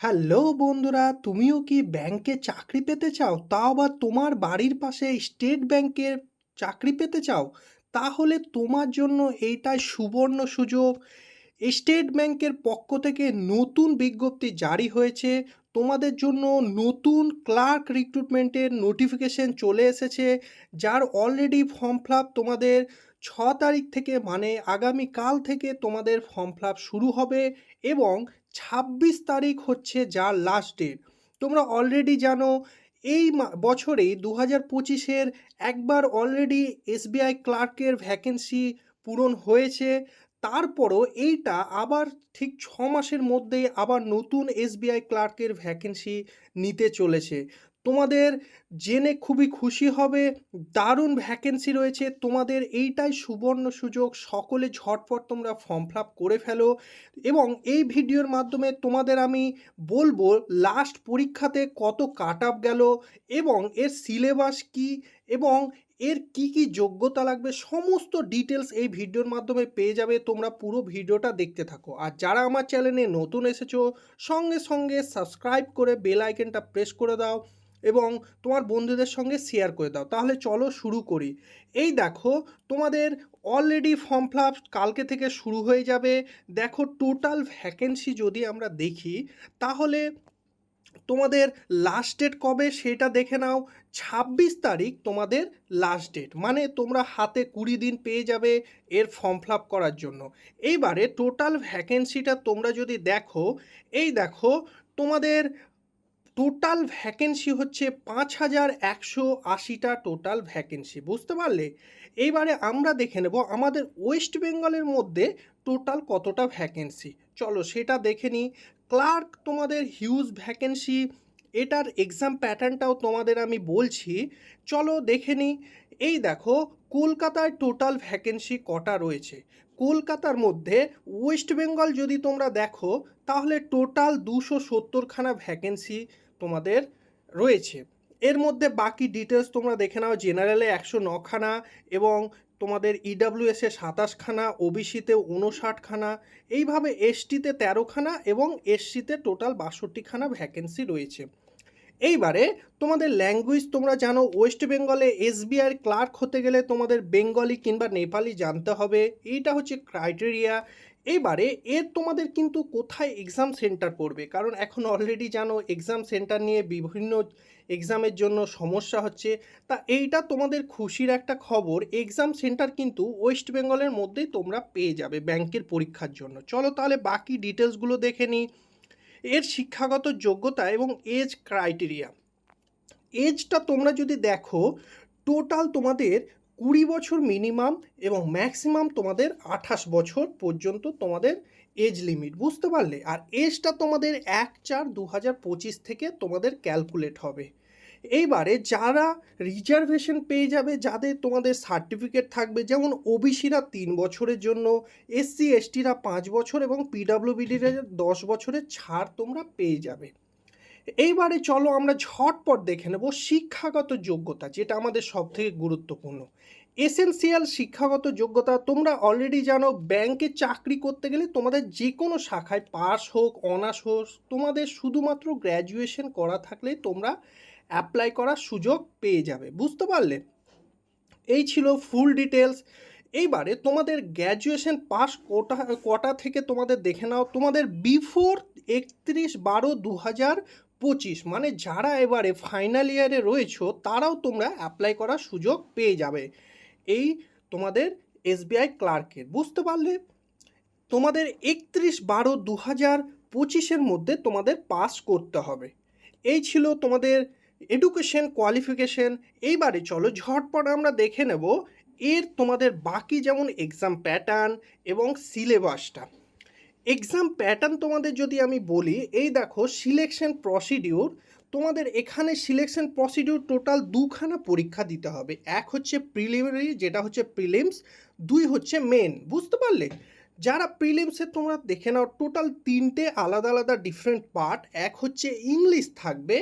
Hello বন্ধুরা, তুমিও কি ব্যাংকে চাকরি পেতে চাও? তাও আবার তোমার বাড়ির পাশে স্টেট ব্যাংকের চাকরি পেতে চাও? তাহলে তোমার জন্য এইটাই সুবর্ণ সুযোগ। স্টেট ব্যাংকের পক্ষ থেকে নতুন বিজ্ঞপ্তি জারি হয়েছে। তোমাদের জন্য নতুন ক্লার্ক রিক্রুটমেন্টের নোটিফিকেশন চলে এসেছে, যার অলরেডি ফর্ম ফিল তোমাদের ছ তারিখ থেকে মানে আগামীকাল থেকে তোমাদের ফর্ম ফিল শুরু হবে এবং ছাব্বিশ তারিখ হচ্ছে যার লাস্ট ডেট তোমরা অলরেডি জানো, এই বছরেই দু হাজার পঁচিশের একবার অলরেডি এসবিআই ক্লার্কের ভ্যাকেন্সি পূরণ হয়েছে। তারপরও এইটা আবার ঠিক ছ মাসের মধ্যেই আবার নতুন এসবিআই ক্লার্কের ভ্যাকেন্সি নিতে চলেছে। তোমাদের জেনে খুবই খুশি হবে, দারুণ ভ্যাকেন্সি রয়েছে। তোমাদের এইটাই সুবর্ণ সুযোগ, সকলে ঝটপট তোমরা ফর্ম ফিল করে ফেলো এবং এই ভিডিওর মাধ্যমে তোমাদের আমি বলব লাস্ট পরীক্ষাতে কত কাট আপ গেল এবং এর সিলেবাস কি এবং এর কি কি যোগ্যতা লাগবে, সমস্ত ডিটেলস এই ভিডিওর মাধ্যমে পেয়ে যাবে। তোমরা পুরো ভিডিওটা দেখতে থাকো। আর যারা আমার চ্যানেলে নতুন এসেছ, সঙ্গে সঙ্গে সাবস্ক্রাইব করে বেল আইকনটা প্রেস করে দাও। এবং তোমার বন্ধুদের সঙ্গে শেয়ার করে দাও। তাহলে চলো শুরু করি। এই দেখো, তোমাদের অলরেডি ফর্ম ফিল কালকে থেকে শুরু হয়ে যাবে। দেখো টোটাল ভ্যাকেন্সি যদি আমরা দেখি, তাহলে তোমাদের লাস্ট ডেট কবে সেটা দেখে নাও। ছাব্বিশ তারিখ তোমাদের লাস্ট ডেট মানে তোমরা হাতে কুড়ি দিন পেয়ে যাবে এর ফর্ম ফিল করার জন্য। এইবারে টোটাল ভ্যাকেন্সিটা তোমরা যদি দেখো, এই দেখো, তোমাদের টোটাল ভ্যাকেন্সি হচ্ছে পাঁচ হাজার একশো আশিটা টোটাল ভ্যাকেন্সি বুঝতে পারলে? এইবারে আমরা দেখে নেব আমাদের ওয়েস্ট বেঙ্গলের মধ্যে টোটাল কতটা ভ্যাকেন্সি চলো সেটা দেখে নিই। ক্লার্ক তোমাদের হিউজ ভ্যাকেন্সি এটার এক্সাম প্যাটার্নটাও তোমাদের আমি বলছি। চলো দেখে নিই। এই দেখো, কলকাতায় টোটাল ভ্যাকেন্সি কটা রয়েছে? কলকাতার মধ্যে ওয়েস্ট বেঙ্গল যদি তোমরা দেখো, তাহলে টোটাল দুশো সত্তরখানা ভ্যাকেন্সি তোমাদের রয়েছে। এর মধ্যে বাকি ডিটেলস তোমরা দেখে নাও। জেনারেলে একশো নখানা এবং তোমাদের ইডাব্লিউএসে সাতাশখানা ওবিসিতে উনষাটখানা এইভাবে এসটিতে তেরোখানা এবং এসসিতে টোটাল বাষট্টিখানা ভ্যাকেন্সি রয়েছে। এইবারে তোমাদের ল্যাঙ্গুয়েজ তোমরা জানো ওয়েস্ট বেঙ্গলে এসবিআই ক্লার্ক হতে গেলে তোমাদের বেঙ্গলি কিংবা নেপালি জানতে হবে। এইটা হচ্ছে ক্রাইটেরিয়া এইবারে এর তোমাদের কিন্তু কোথায় এক্সাম সেন্টার পড়বে? কারণ এখন অলরেডি জানো এক্সাম সেন্টার নিয়ে বিভিন্ন এক্সামের জন্য সমস্যা হচ্ছে। তা এইটা তোমাদের খুশির একটা খবর এক্সাম সেন্টার কিন্তু ওয়েস্ট বেঙ্গলের মধ্যেই তোমরা পেয়ে যাবে ব্যাংকের পরীক্ষার জন্য। চলো তাহলে বাকি ডিটেলসগুলো দেখে নিই। এর শিক্ষাগত যোগ্যতা এবং এজ ক্রাইটেরিয়া এজটা তোমরা যদি দেখো টোটাল তোমাদের কুড়ি বছর মিনিমাম এবং ম্যাক্সিমাম তোমাদের আঠাশ বছর পর্যন্ত তোমাদের এজ লিমিট বুঝতে পারলে? আর এজটা তোমাদের এক চার দু হাজার পঁচিশ থেকে তোমাদের ক্যালকুলেট হবে। এইবারে যারা রিজার্ভেশন পেয়ে যাবে, যাদের তোমাদের সার্টিফিকেট থাকবে, যেমন ওবিসিরা তিন বছরের জন্য এসসি এসটিরা পাঁচ বছর এবং পিডাব্লিউবিডিরা দশ বছরের ছাড় তোমরা পেয়ে যাবে। এইবারে চলো আমরা ঝটপট দেখে নেব শিক্ষাগত যোগ্যতা, যেটা আমাদের সবথেকে গুরুত্বপূর্ণ। এসেনসিয়াল শিক্ষাগত যোগ্যতা, তোমরা অলরেডি জানো ব্যাংকে চাকরি করতে গেলে তোমাদের যে কোনো শাখায় পাস হোক অনার্স হোক, তোমাদের শুধুমাত্র গ্র্যাজুয়েশন করা থাকলে তোমরা অ্যাপ্লাই করার সুযোগ পেয়ে যাবে, বুঝতে পারলে? এই ছিল ফুল ডিটেলস এইবারে তোমাদের গ্র্যাজুয়েশন পাস কোটা, কটা থেকে তোমাদের দেখে নাও, তোমাদের বিফোর একত্রিশ বারো দু হাজার পঁচিশ মানে যারা এবারে ফাইনাল ইয়ারে রয়েছো, তারাও তোমরা অ্যাপ্লাই করার সুযোগ পেয়ে যাবে। এই তোমাদের এসবিআই ক্লার্কের বুঝতে পারলে? তোমাদের একত্রিশ বারো দু হাজার পঁচিশের মধ্যে তোমাদের পাস করতে হবে। এই ছিল তোমাদের এডুকেশন কোয়ালিফিকেশন এইবারে চলো, ঝটপট আমরা দেখে নেব। এর তোমাদের বাকি যেমন এক্সাম প্যাটার্ন এবং সিলেবাসটা এক্সাম প্যাটার্ন তোমাদের যদি আমি বলি, এই দেখো সিলেকশন প্রসিডিউর তোমাদের এখানে সিলেকশন প্রসিডিউর টোটাল দুখানা পরীক্ষা দিতে হবে। এক হচ্ছে প্রিলিমিনারি যেটা হচ্ছে প্রিলিমস দুই হচ্ছে মেন বুঝতে পারলে? যারা প্রিলিমসে তোমরা দেখে নাও টোটাল তিনটে আলাদা আলাদা ডিফারেন্ট পার্ট এক হচ্ছে ইংলিশ থাকবে,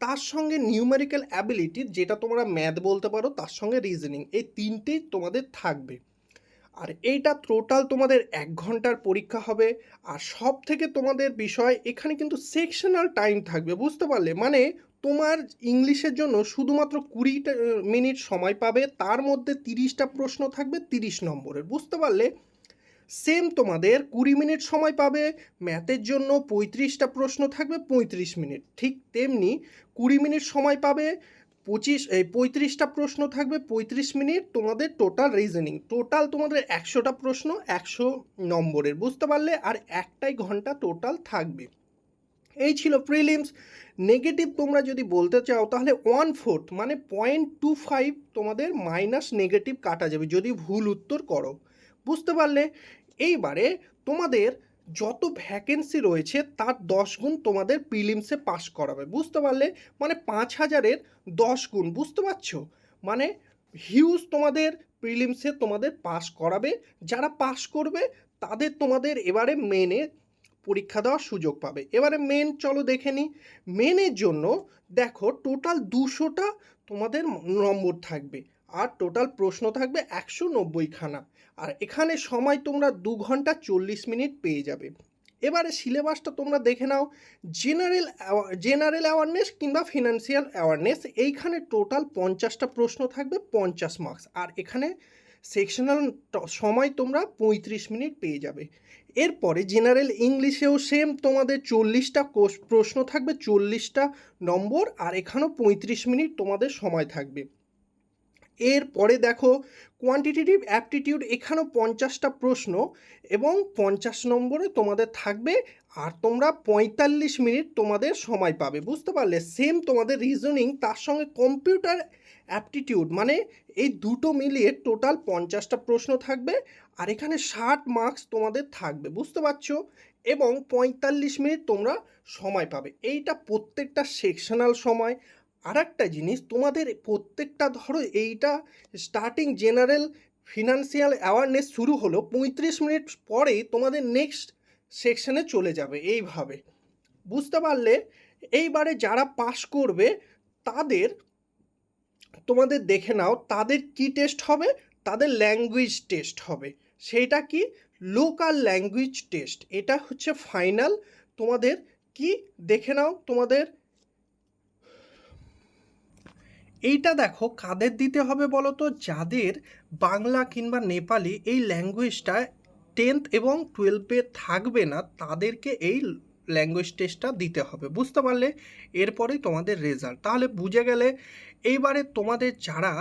তার সঙ্গে নিউমেরিক্যাল অ্যাবিলিটি যেটা তোমরা ম্যাথ বলতে পারো, তার সঙ্গে রিজনিং এই তিনটেই তোমাদের থাকবে। আর এইটা টোটাল তোমাদের এক ঘণ্টার পরীক্ষা হবে। আর সব থেকে তোমাদের বিষয়, এখানে কিন্তু সেকশনাল টাইম থাকবে, বুঝতে পারলে? মানে তোমার ইংলিশের জন্য শুধুমাত্র কুড়িটা মিনিট সময় পাবে, তার মধ্যে তিরিশটা প্রশ্ন থাকবে তিরিশ নম্বরের, বুঝতে পারলে? সেম তোমাদের কুড়ি মিনিট সময় পাবে ম্যাথের জন্য পঁয়ত্রিশটা প্রশ্ন থাকবে পঁয়ত্রিশ মিনিট ঠিক তেমনি কুড়ি মিনিট সময় পাবে পঁচিশ, এই পঁয়ত্রিশটা প্রশ্ন থাকবে, পঁয়ত্রিশ মিনিট তোমাদের টোটাল রিজনিং টোটাল তোমাদের একশোটা প্রশ্ন, একশো নম্বরের, বুঝতে পারলে? আর একটাই ঘণ্টা টোটাল থাকবে। এই ছিল প্রিলিমস নেগেটিভ তোমরা যদি বলতে চাও, তাহলে ওয়ান ফোর্থ মানে পয়েন্ট টু ফাইভ তোমাদের মাইনাস নেগেটিভ কাটা যাবে। যদি ভুল উত্তর করো। বুঝতে পারলে? এইবারে তোমাদের যত ভ্যাকেন্সি রয়েছে, তার দশ গুণ তোমাদের প্রিলিমসে পাস করাবে। বুঝতে পারলে? মানে পাঁচ হাজারের দশ গুণ, বুঝতে পারছ? মানে হিউজ তোমাদের প্রিলিমসে তোমাদের পাস করাবে। যারা পাস করবে, তাদের তোমাদের এবারে মেনে পরীক্ষা দেওয়ার সুযোগ পাবে। এবারে মেন চলো দেখে নিই মেনের জন্য দেখো টোটাল দুশোটা তোমাদের নম্বর থাকবে। আর টোটাল প্রশ্ন থাকবে একশো নব্বইখানা। আর এখানে সময় তোমরা দু ঘণ্টা চল্লিশ মিনিট পেয়ে যাবে। এবারে সিলেবাসটা তোমরা দেখে নাও। জেনারেল জেনারেল অ্যাওয়ারনেস কিংবা ফিনান্সিয়াল অ্যাওয়ারনেস এইখানে টোটাল পঞ্চাশটা প্রশ্ন থাকবে, পঞ্চাশ মার্কস আর এখানে সেকশনাল সময় তোমরা পঁয়ত্রিশ মিনিট পেয়ে যাবে। এরপরে জেনারেল ইংলিশেও সেম তোমাদের চল্লিশটা প্রশ্ন থাকবে, চল্লিশটা নম্বর। আর এখানেও পঁয়ত্রিশ মিনিট তোমাদের সময় থাকবে। এরপরে দেখো কোয়ান্টিটেটিভ অ্যাপটিটিউড এখানেও পঞ্চাশটা প্রশ্ন এবং পঞ্চাশ নম্বরে তোমাদের থাকবে আর তোমরা পঁয়তাল্লিশ মিনিট তোমাদের সময় পাবে, বুঝতে পারলে? সেম তোমাদের রিজনিং তার সঙ্গে কম্পিউটার অ্যাপটিটিউড মানে এই দুটো মিলিয়ে টোটাল পঞ্চাশটা প্রশ্ন থাকবে আর এখানে ষাট মার্কস তোমাদের থাকবে, বুঝতে পারছ? এবং পঁয়তাল্লিশ মিনিট তোমরা সময় পাবে। এইটা প্রত্যেকটা সেকশনাল সময় আর একটা জিনিস, তোমাদের প্রত্যেকটা, ধরো এইটা স্টার্টিং জেনারেল ফিনান্সিয়াল অ্যাওয়ারনেস শুরু হলো পঁয়ত্রিশ মিনিট পরেই তোমাদের নেক্সট সেকশনে চলে যাবে এইভাবে। বুঝতে পারলে? এইবারে যারা পাশ করবে, তাদের, তোমাদের দেখে নাও তাদের কি টেস্ট হবে? তাদের ল্যাঙ্গুয়েজ টেস্ট হবে। সেইটা কি? লোকাল ল্যাঙ্গুয়েজ টেস্ট এটা হচ্ছে ফাইনাল তোমাদের কি? দেখে নাও তোমাদের এইটা দেখো কাদের দিতে হবে বলো তো যাদের বাংলা কিংবা নেপালি এই ল্যাঙ্গুয়েজটা টেন্থ এবং টুয়েলভে থাকবে না, তাদেরকে এই ল্যাঙ্গুয়েজ টেস্টটা দিতে হবে। বুঝতে পারলে? এরপরেই তোমাদের রেজাল্ট। তাহলে বুঝে গেলে এইবারে তোমাদের যারা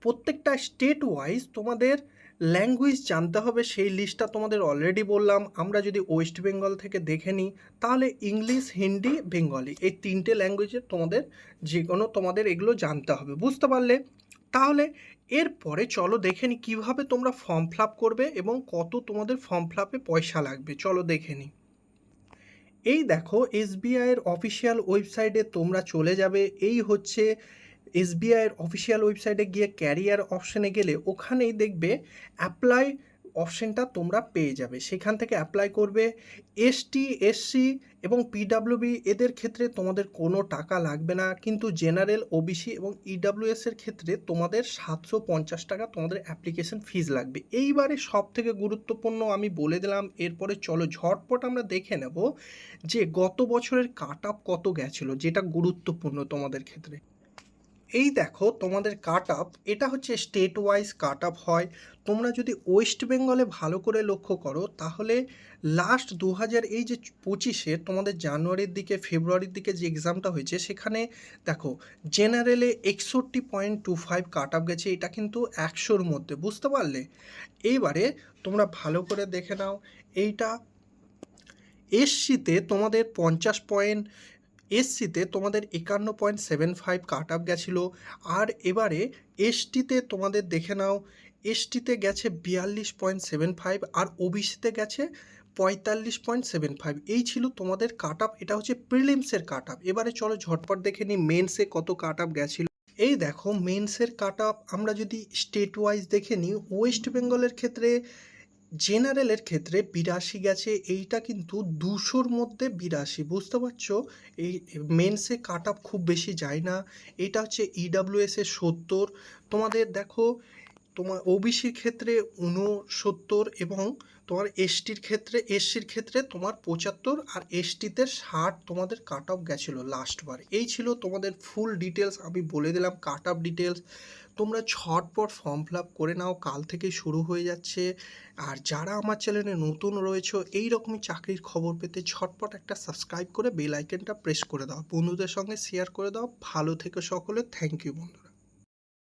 প্রত্যেকটা স্টেট ওয়াইজ তোমাদের ল্যাঙ্গুয়েজ জানতে হবে, সেই লিস্টটা তোমাদের অলরেডি বললাম। আমরা যদি ওয়েস্ট বেঙ্গল থেকে দেখে নিই, তাহলে ইংলিশ হিন্দি বেঙ্গলি এই তিনটে ল্যাঙ্গুয়েজে তোমাদের যে কোনো তোমাদের এগুলো জানতে হবে, বুঝতে পারলে? তাহলে এরপরে চলো দেখে নিই কীভাবে তোমরা ফর্ম ফিল করবে এবং কত তোমাদের ফর্ম ফিল পয়সা লাগবে। চলো দেখে নিই। এই দেখো এসবিআইয়ের অফিসিয়াল ওয়েবসাইটে তোমরা চলে যাবে। এই হচ্ছে এসবিআইয়ের অফিসিয়াল ওয়েবসাইটে গিয়ে ক্যারিয়ার অপশানে গেলে ওখানেই দেখবে অ্যাপ্লাই অপশানটা তোমরা পেয়ে যাবে। সেখান থেকে অ্যাপ্লাই করবে এসটি এসসি এবং পিডাব্লিউবি এদের ক্ষেত্রে তোমাদের কোনো টাকা লাগবে না। কিন্তু জেনারেল, ওবিসি এবং ইডাব্লিউএস এর ক্ষেত্রে তোমাদের সাতশো পঞ্চাশ টাকা তোমাদের অ্যাপ্লিকেশন ফিজ লাগবে। এইবারে সব থেকে গুরুত্বপূর্ণ আমি বলে দিলাম, এরপরে চলো ঝটপট আমরা দেখে নেব যে গত বছরের কাট আপ কত গেছিল, যেটা গুরুত্বপূর্ণ তোমাদের ক্ষেত্রে। এই দেখো তোমাদের কাট আপ এটা হচ্ছে স্টেট ওয়াইজ কাট আপ হয়। তোমরা যদি ওয়েস্ট বেঙ্গলে ভালো করে লক্ষ্য করো, তাহলে লাস্ট দু হাজার এই যে পঁচিশে তোমাদের জানুয়ারির দিকে, ফেব্রুয়ারির দিকে যে এক্সামটা হয়েছে, সেখানে দেখো জেনারেলে একষট্টি point two five cut up গেছে, এটা কিন্তু একশোর মধ্যে, বুঝতে পারলে? এইবারে তোমরা ভালো করে দেখে নাও, এইটা এসসিতে তোমাদের পঞ্চাশ পয়েন্ট এসসিতে তোমাদের একান্ন point seven five cut up গেছিল, আর এবারে এসটিতে তোমাদের দেখে নাও এসটিতে গেছে বিয়াল্লিশ পয়েন্ট সেভেন ফাইভ আর ওবিসিতে গেছে পঁয়তাল্লিশ পয়েন্ট সেভেন ফাইভ। এই ছিল তোমাদের কাট আপ, এটা হচ্ছে প্রিলিমসের কাট আপ। এবারে চলো ঝটপট দেখে নিই মেন্সে কত কাট আপ গেছিল। এই দেখো মেন্সের কাট আপ, আমরা যদি স্টেট ওয়াইজ দেখে নিই ওয়েস্ট বেঙ্গলের ক্ষেত্রে জেনারেলের ক্ষেত্রে বিরাশি গেছে, এইটা কিন্তু দুশোর মধ্যে বিরাশি, বুঝতে পারছ? এই মেন্সে কাট আপ খুব বেশি যায় না, এটা হচ্ছে ইডাব্লিউএস এ সত্তর, তোমাদের দেখো, তোমার ওবিসির ক্ষেত্রে ঊনসত্তর এবং তোমার এসটির ক্ষেত্রে, এসসির ক্ষেত্রে তোমার পঁচাত্তর আর এসটিতে ষাট তোমাদের কাট অফ গেছিল লাস্টবার এই ছিল তোমাদের ফুল ডিটেলস আমি বলে দিলাম কাট অফ ডিটেলস তোমরা ছটপট ফর্ম ফিল আপ করে নাও, কাল থেকে শুরু হয়ে যাচ্ছে। আর যারা আমার চ্যানেলে নতুন রয়েছে এই রকমই চাকরির খবর পেতে ছটপট একটা সাবস্ক্রাইব করে বেল আইকনটা প্রেস করে দাও। বন্ধুদের সঙ্গে শেয়ার করে দাও। ভালো থেকে সকলে। থ্যাংক ইউ বন্ধুরা।